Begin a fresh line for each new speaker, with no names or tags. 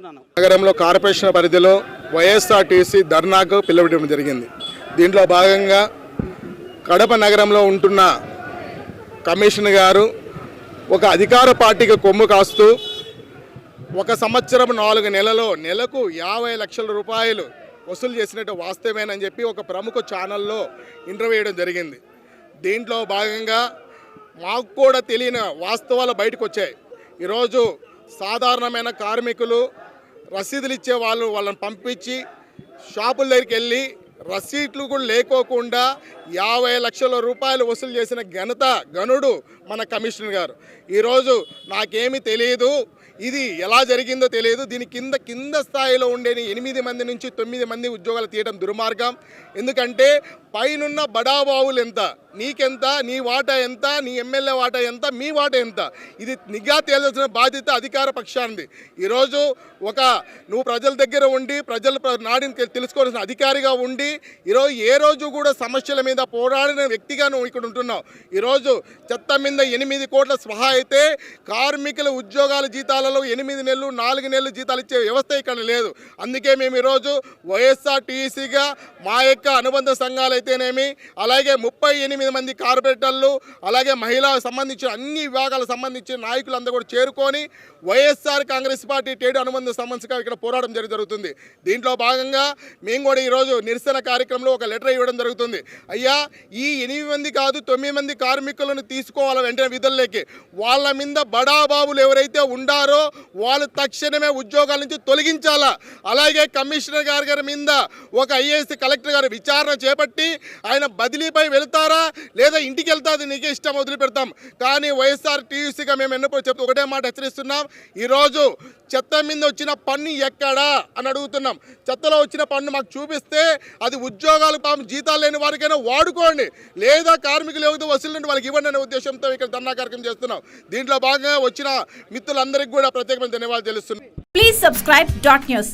కోరుతున్నాను
నగరంలో కార్పొరేషన్ పరిధిలో వైఎస్ఆర్టీసీ ధర్నాకు పిలవడం జరిగింది. దీంట్లో భాగంగా కడప నగరంలో ఉంటున్న కమిషన్ గారు ఒక అధికార పార్టీకి కొమ్ము కాస్తూ ఒక సంవత్సరం నాలుగు నెలలో నెలకు యాభై లక్షల రూపాయలు వసూలు చేసినట్టు వాస్తవేనని చెప్పి ఒక ప్రముఖ ఛానల్లో ఇంటర్వ్యూ వేయడం జరిగింది. దీంట్లో భాగంగా మాకు కూడా తెలియని వాస్తవాలు బయటకు వచ్చాయి. ఈరోజు సాధారణమైన కార్మికులు రసీదులు ఇచ్చే వాళ్ళు వాళ్ళని పంపించి షాపుల దగ్గరికి వెళ్ళి రసీట్లు కూడా లేకోకుండా యాభై లక్షల రూపాయలు వసూలు చేసిన ఘనత గనుడు మన కమిషనర్ గారు. ఈరోజు నాకేమీ తెలియదు ఇది ఎలా జరిగిందో తెలియదు దీని కింద కింద స్థాయిలో ఉండే ఎనిమిది మంది నుంచి తొమ్మిది మంది ఉద్యోగాలు తీయడం దుర్మార్గం. ఎందుకంటే పైనున్న బడాబావులు ఎంత? నీకెంత? నీ వాటా ఎంత? నీ ఎమ్మెల్యే వాటా ఎంత? మీ వాటా ఎంత? ఇది నిఘా తేల్సిన బాధ్యత అధికార పక్షానిది. ఈరోజు ఒక నువ్వు ప్రజల దగ్గర ఉండి ప్రజల నాడిని తెలుసుకోవాల్సిన అధికారిగా ఉండి ఈరోజు ఏ రోజు కూడా సమస్యల మీద పోరాడిన వ్యక్తిగా నువ్వు ఇక్కడ ఉంటున్నావు. ఈరోజు చెత్త మీద ఎనిమిది కోట్ల స్వహా అయితే కార్మికుల ఉద్యోగాల జీతాలలో ఎనిమిది నెలలు నాలుగు నెలలు జీతాలు ఇచ్చే వ్యవస్థ ఇక్కడ లేదు. అందుకే మేము ఈరోజు వైఎస్ఆర్ టీసీగా మా యొక్క అనుబంధ సంఘాలు అయితేనేమి అలాగే ముప్పై ఎనిమిది మంది కార్పొరేటర్లు అలాగే మహిళా సంబంధించిన అన్ని విభాగాలకు సంబంధించిన నాయకులందరూ కూడా చేరుకొని వైఎస్ఆర్ కాంగ్రెస్ పార్టీ టేడు అనుబంధ సమస్యగా ఇక్కడ పోరాటం జరుగుతుంది. దీంట్లో భాగంగా మేము కూడా ఈరోజు నిరసన కార్యక్రమంలో ఒక లెటర్ ఇవ్వడం జరుగుతుంది. అయ్యా ఈ ఎనిమిది మంది కాదు తొమ్మిది మంది కార్మికులను తీసుకోవాలి వెంటనే విధుల్లోకి. వాళ్ళ మీద బడాబాబులు ఎవరైతే ఉండారో వాళ్ళు తక్షణమే ఉద్యోగాల నుంచి తొలగించాలా? అలాగే కమిషనర్ గారి గారి మీద ఒక ఐఏఎస్ కలెక్టర్ గారు విచారణ చేపట్టి ఆయన బదిలీపై వెళ్తారా లేదా ఇంటికి వెళ్తాది నీకే ఇష్టం వదిలిపెడతాం. కానీ వైఎస్ఆర్ టీయూసీగా మేము ఎన్నప్పుడు చెప్తూ ఒకటే మాట హెచ్చరిస్తున్నాం. ఈరోజు చెత్త మీద వచ్చిన పన్ను ఎక్కడా అని అడుగుతున్నాం. చెత్తలో వచ్చిన పన్ను మాకు చూపిస్తే అది ఉద్యోగాలు పాపం జీతాలు లేని వారికైనా వాడుకోండి. లేదా కార్మికులు ఏవైతే వసూలు నుండి వాళ్ళకి ఇవ్వండి అనే ఉద్దేశంతో ఇక్కడ ధర్నా కార్యక్రమం చేస్తున్నాం. దీంట్లో భాగంగా వచ్చిన మిత్రులందరికీ కూడా ప్రత్యేకమైన ధన్యవాదాలు తెలుస్తున్నాయి
ప్లీజ్ సబ్స్క్రైబ్ డాట్ న్యూస్